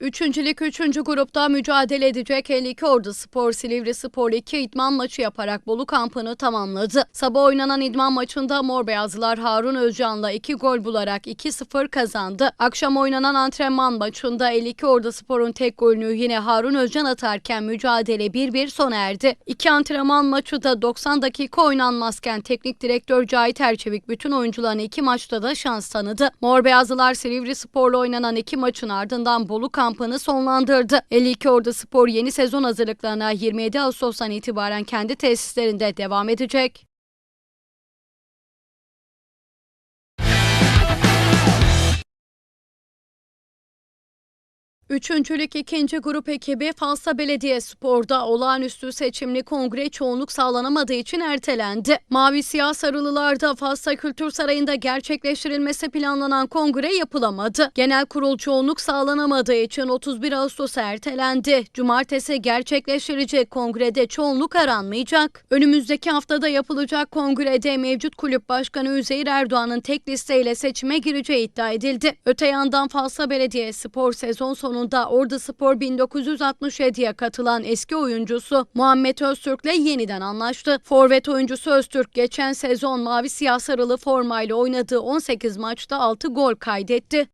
Üçüncülük 3. grupta mücadele edecek 52 Ordu Spor Silivri Spor 2 idman maçı yaparak Bolu kampını tamamladı. Sabah oynanan idman maçında Mor Beyazlılar Harun Özcan'la 2 gol bularak 2-0 kazandı. Akşam oynanan antrenman maçında 52 Ordu Spor'un tek golünü yine Harun Özcan atarken mücadele 1-1 sona erdi. İki antrenman maçı da 90 dakika oynanmazken teknik direktör Cahit Erçevik bütün oyuncularına iki maçta da şans tanıdı. Mor Beyazlılar Silivri Spor'la oynanan iki maçın ardından Bolu kampını sonlandırdı. 52 Ordu Spor yeni sezon hazırlıklarına 27 Ağustos'tan itibaren kendi tesislerinde devam edecek. Üçüncülük ikinci grup ekibi Falsa Belediye Spor'da olağanüstü seçimli kongre çoğunluk sağlanamadığı için ertelendi. Mavi Siyah Sarılılar'da Falsa Kültür Sarayı'nda gerçekleştirilmesi planlanan kongre yapılamadı. Genel kurul çoğunluk sağlanamadığı için 31 Ağustos'a ertelendi. Cumartesi gerçekleştirecek kongrede çoğunluk aranmayacak. Önümüzdeki haftada yapılacak kongrede mevcut kulüp başkanı Üzeyir Erdoğan'ın tek listeyle seçime gireceği iddia edildi. Öte yandan Falsa Belediye Spor sezon sonunda Ordu Spor 1967'ye katılan eski oyuncusu Muhammed Öztürk'le yeniden anlaştı. Forvet oyuncusu Öztürk geçen sezon mavi siyah sarılı formayla oynadığı 18 maçta 6 gol kaydetti.